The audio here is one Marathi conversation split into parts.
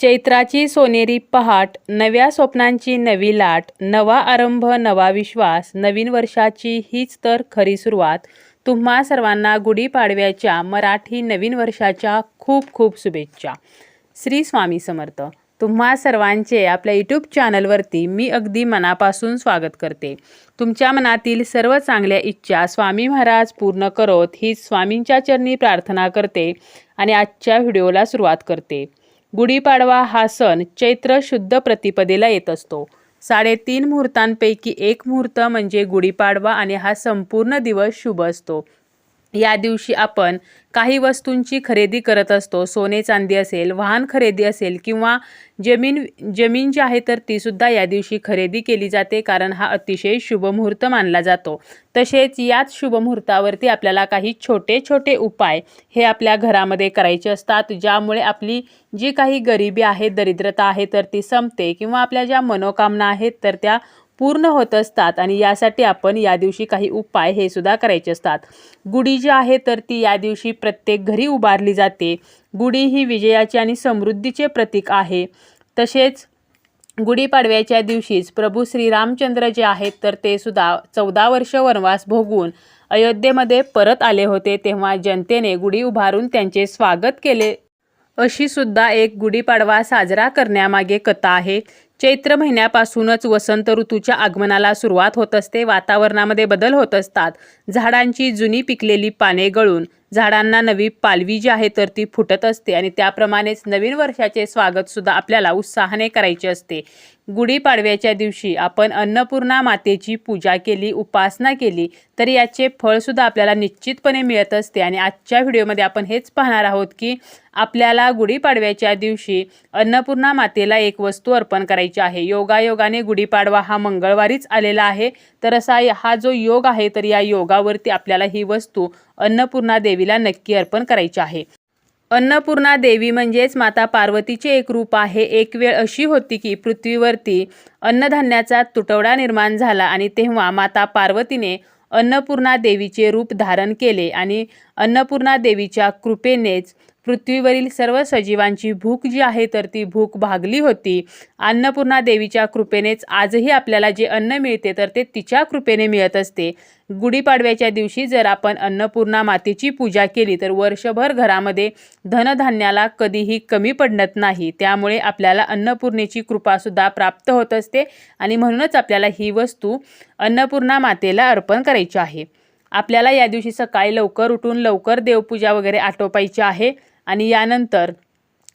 चैत्राची सोनेरी पहाट नव्या स्वप्नांची नवी लाट नवा आरंभ नवा विश्वास नवीन वर्षाची हीच तर खरी सुरुवात. तुम्हा सर्वांना गुढीपाडव्याच्या मराठी नवीन वर्षाच्या खूप खूप शुभेच्छा. श्री स्वामी समर्थ. तुम्हा सर्वांचे आपल्या यूट्यूब चॅनलवरती मी अगदी मनापासून स्वागत करते. तुमच्या मनातील सर्व चांगल्या इच्छा स्वामी महाराज पूर्ण करोत ही स्वामींच्या चरणी प्रार्थना करते आणि आजच्या व्हिडिओला सुरुवात करते. गुढीपाडवा हा सण चैत्र शुद्ध प्रतिपदेला येत असतो. साडेतीन मुहूर्तांपैकी एक मुहूर्त म्हणजे गुढीपाडवा आणि हा संपूर्ण दिवस शुभ असतो. या दिवशी आपण काही वस्तूंची खरेदी करत असतो. सोने चांदी असेल वाहन खरेदी असेल किंवा जमीन जमीन जी आहे तर तीसुद्धा या दिवशी खरेदी केली जाते कारण हा अतिशय शुभ मुहूर्त मानला जातो. तसेच याच शुभमुहूर्तावरती आपल्याला काही छोटे छोटे उपाय हे आपल्या घरामध्ये करायचे असतात. ज्यामुळे आपली जी काही गरिबी आहे दरिद्रता आहे तर ती संपते किंवा आपल्या ज्या मनोकामना आहेत तर त्या पूर्ण होत असतात आणि यासाठी आपण या दिवशी काही उपाय हे सुद्धा करायचे असतात. गुढी जी आहे तर ती या दिवशी प्रत्येक घरी उभारली जाते. गुढी ही विजयाचे आणि समृद्धीचे प्रतीक आहे. तसेच गुढीपाडव्याच्या दिवशीच प्रभू श्रीरामचंद्र जे आहेत तर ते सुद्धा चौदा वर्ष वनवास भोगून अयोध्येमध्ये परत आले होते. तेव्हा जनतेने गुढी उभारून त्यांचे स्वागत केले. अशी सुद्धा एक गुढीपाडवा साजरा करण्यामागे कथा आहे. चैत्र महिन्यापासूनच वसंत ऋतूच्या आगमनाला सुरुवात होत असते. वातावरणामध्ये बदल होत असतात. झाडांची जुनी पिकलेली पाने गळून झाडांना नवी पालवी जी आहे तर ती फुटत असते आणि त्याप्रमाणेच नवीन वर्षाचे स्वागतसुद्धा आपल्याला उत्साहाने करायचे असते. गुढीपाडव्याच्या दिवशी आपण अन्नपूर्णा मातेची पूजा केली उपासना केली तर याचे फळसुद्धा आपल्याला निश्चितपणे मिळत असते. आणि आजच्या व्हिडिओमध्ये आपण हेच पाहणार आहोत की आपल्याला गुढीपाडव्याच्या दिवशी अन्नपूर्णा मातेला एक वस्तू अर्पण करायची आहे. योगायोगाने गुढीपाडवा हा मंगळवारीच आलेला आहे. तर असा हा जो योग आहे तर या योगावरती आपल्याला ही वस्तू अन्नपूर्णा देवीला नक्की अर्पण करायची आहे. अन्नपूर्णा देवी म्हणजेच माता पार्वतीचे एक रूप आहे. एक वेळ अशी होती की पृथ्वीवरती अन्नधान्याचा तुटवडा निर्माण झाला आणि तेव्हा माता पार्वतीने अन्नपूर्णा देवीचे रूप धारण केले आणि अन्नपूर्णा देवीच्या कृपेनेच पृथ्वीवरील सर्व सजीवांची भूक जी आहे तर ती भूक भागली होती. अन्नपूर्णा देवीच्या कृपेनेच आजही आपल्याला जे अन्न मिळते तर ते तिच्या कृपेने मिळत असते. गुढीपाडव्याच्या दिवशी जर आपण अन्नपूर्णा मातेची पूजा केली तर वर्षभर घरामध्ये धनधान्याला कधीही कमी पडत नाही. त्यामुळे आपल्याला अन्नपूर्णेची कृपासुद्धा प्राप्त होत असते आणि म्हणूनच आपल्याला ही वस्तू अन्नपूर्णा मातेला अर्पण करायची आहे. आपल्याला या दिवशी सकाळी लवकर उठून लवकर देवपूजा वगैरे आटोपायची आहे आणि यानंतर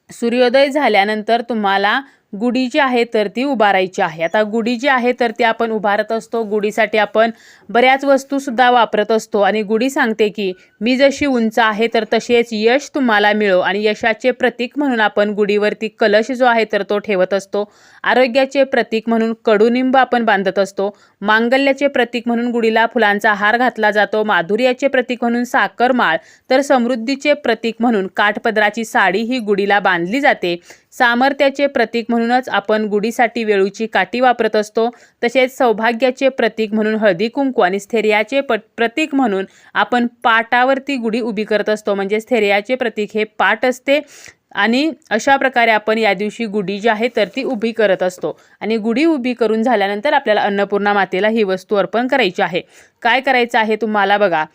सूर्योदय झाल्यानंतर तुम्हाला गुढी जी आहे तर ती उभारायची आहे. आता गुढी जी आहे तर ती आपण उभारत असतो. गुढीसाठी आपण बऱ्याच वस्तूसुद्धा वापरत असतो. आणि गुढी सांगते की मी जशी उंच आहे तर तसेच यश तुम्हाला मिळो. आणि यशाचे प्रतीक म्हणून आपण गुढीवरती कलश जो आहे तर तो ठेवत असतो. आरोग्याचे प्रतीक म्हणून कडुनिंब आपण बांधत असतो. मांगल्याचे प्रतीक म्हणून गुढीला फुलांचा हार घातला जातो. माधुर्याचे प्रतीक म्हणून साखरमाळ तर समृद्धीचे प्रतीक म्हणून काठपदराची साडी ही गुढीला बांधली जाते. सामर्थ्याचे प्रतीक म्हणूनच आपण गुढीसाठी वेळूची काठी वापरत असतो. तसेच सौभाग्याचे प्रतीक म्हणून हळदी कुंकू आणि स्थैर्याचे प प्रतीक म्हणून आपण पाटावरती गुढी उभी करत असतो. म्हणजे स्थैर्याचे प्रतीक हे पाट असते आणि अशा प्रकारे आपण या दिवशी गुढी जी आहे तर ती उभी करत असतो. आणि गुढी उभी करून झाल्यानंतर आपल्याला अन्नपूर्णा मातेला ही वस्तू अर्पण करायची आहे. काय करायचं आहे तुम्हाला बघा.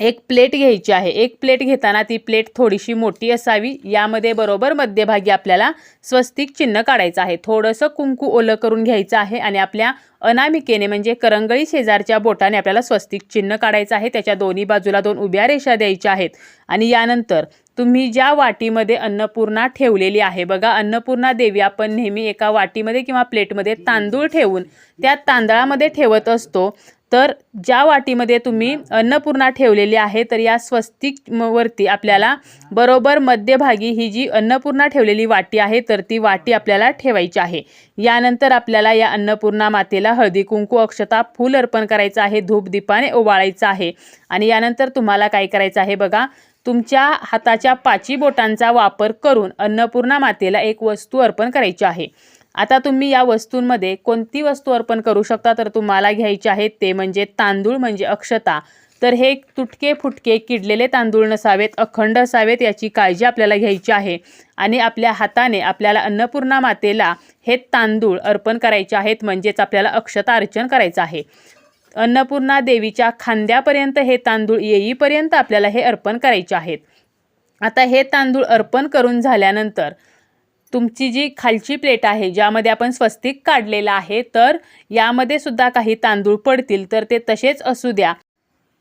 एक प्लेट घ्यायची आहे. एक प्लेट घेताना ती प्लेट थोडीशी मोठी असावी. यामध्ये बरोबर मध्यभागी आपल्याला स्वस्तिक चिन्ह काढायचं आहे. थोडंसं कुंकू ओलं करून घ्यायचं आहे आणि आपल्या अनामिकेने म्हणजे करंगळी शेजारच्या बोटाने आपल्याला स्वस्तिक चिन्ह काढायचं आहे. त्याच्या दोन्ही बाजूला दोन उभ्या रेषा द्यायच्या आहेत. आणि यानंतर तुम्ही ज्या वाटीमध्ये अन्नपूर्णा ठेवलेली आहे बघा अन्नपूर्णा देवी आपण नेहमी एका वाटीमध्ये किंवा प्लेटमध्ये तांदूळ ठेवून त्या तांदळामध्ये ठेवत असतो. तर ज्या वाटीमध्ये तुम्ही अन्नपूर्णा ठेवलेली आहे तर या स्वस्तिक वरती आपल्याला बरोबर मध्यभागी ही जी अन्नपूर्णा ठेवलेली वाटी आहे तर ती वाटी आपल्याला ठेवायची आहे. यानंतर आपल्याला या अन्नपूर्णा मातेला हळदी कुंकू अक्षता फूल अर्पण करायचं आहे धूप दीपाने ओवाळायचं आहे. आणि यानंतर तुम्हाला काय करायचं आहे बघा तुमच्या हाताच्या पाची बोटांचा वापर करून अन्नपूर्णा मातेला एक वस्तू अर्पण करायची आहे. आता तुम्ही या वस्तूंमध्ये कोणती वस्तू अर्पण करू शकता? तर तुम्हाला घ्यायचे आहेत ते म्हणजे तांदूळ म्हणजे अक्षता. तर हे तुटके फुटके किडलेले तांदूळ नसावेत अखंड असावेत याची काळजी आपल्याला घ्यायची आहे. आणि आपल्या हाताने आपल्याला अन्नपूर्णा मातेला हे तांदूळ अर्पण करायचे आहेत म्हणजेच आपल्याला अक्षता अर्चन करायचं आहे. अन्नपूर्णा देवीच्या खांद्यापर्यंत हे तांदूळ येईपर्यंत आपल्याला हे अर्पण करायचे आहेत. आता हे तांदूळ अर्पण करून झाल्यानंतर तुमची जी खालची प्लेट आहे ज्यामध्ये आपण स्वस्तिक काढलेलं आहे तर यामध्ये सुद्धा काही तांदूळ पडतील तर ते तसेच असू द्या.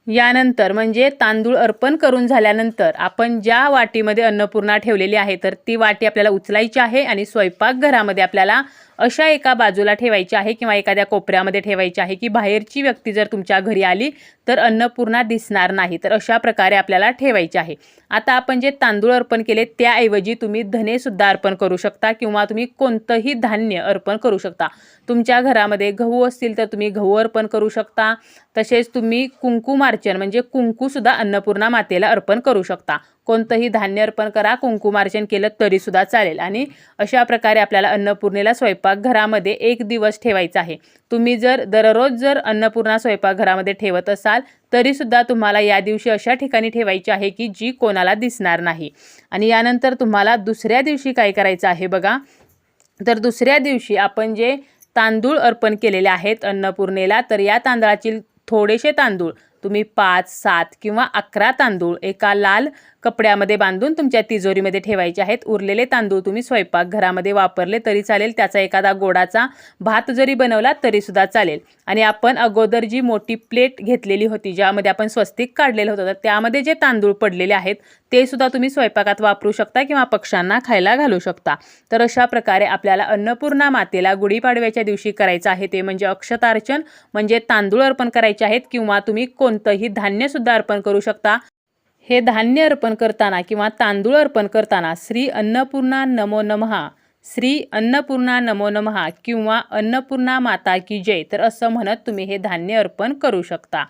यानंतर म्हणजे तांदूळ अर्पण करून झाल्यानंतर आपण ज्या वाटीमध्ये अन्नपूर्णा ठेवलेली आहे तर ती वाटी आपल्याला उचलायची आहे आणि स्वयंपाकघरामध्ये आपल्याला अशा एका बाजूला ठेवायची आहे किंवा एखाद्या कोपऱ्यामध्ये ठेवायची आहे की बाहेरची व्यक्ती जर तुमच्या घरी आली तर अन्नपूर्णा दिसणार नाही. तर अशा प्रकारे आपल्याला ठेवायचे आहे. आता आपण जे तांदूळ अर्पण केले त्याऐवजी तुम्ही धनेसुद्धा अर्पण करू शकता किंवा तुम्ही कोणतंही धान्य अर्पण करू शकता. तुमच्या घरामध्ये गहू असतील तर तुम्ही गहू अर्पण करू शकता. तसेच तुम्ही कुंकुमार्चन म्हणजे कुंकूसुद्धा अन्नपूर्णा मातेला अर्पण करू शकता. कोणतंही धान्य अर्पण करा कुंकुमार्चन केलं तरीसुद्धा चालेल. आणि अशा प्रकारे आपल्याला अन्नपूर्णेला स्वयंपाकघरामध्ये एक दिवस ठेवायचा आहे. तुम्ही जर दररोज जर अन्नपूर्णा स्वयंपाकघरामध्ये ठेवत असाल तरीसुद्धा तुम्हाला या दिवशी अशा ठिकाणी ठेवायची आहे की जी कोणाला दिसणार नाही. आणि यानंतर तुम्हाला दुसऱ्या दिवशी काय करायचं आहे बघा. तर दुसऱ्या दिवशी आपण जे तांदूळ अर्पण केलेले आहेत अन्नपूर्णेला तर या तांदळातील थोडेसे तांदूळ तुम्ही पाच सात किंवा अकरा तांदूळ एका लाल कपड्यामध्ये बांधून तुमच्या तिजोरीमध्ये ठेवायचे आहेत. उरलेले तांदूळ तुम्ही स्वयंपाकघरामध्ये वापरले तरी चालेल. त्याचा एखादा गोडाचा भात जरी बनवला तरीसुद्धा चालेल. आणि आपण अगोदर जी मोठी प्लेट घेतलेली होती ज्यामध्ये आपण स्वस्तिक काढलेलं होतं तर त्यामध्ये जे तांदूळ पडलेले आहेत ते सुद्धा तुम्ही स्वयंपाकात वापरू शकता किंवा पक्ष्यांना खायला घालू शकता. तर अशा प्रकारे आपल्याला अन्नपूर्णा मातेला गुढीपाडव्याच्या दिवशी करायचं आहे ते म्हणजे अक्षतार्चन म्हणजे तांदूळ अर्पण करायचे आहेत किंवा तुम्ही कोणतंही धान्यसुद्धा अर्पण करू शकता. हे धान्य अर्पण करताना किंवा तांदूळ अर्पण करताना श्री अन्नपूर्णा नमो नमहा श्री अन्नपूर्णा नमो नमहा किंवा अन्नपूर्णा माता की जय तर असं म्हणत तुम्ही हे धान्य अर्पण करू शकता.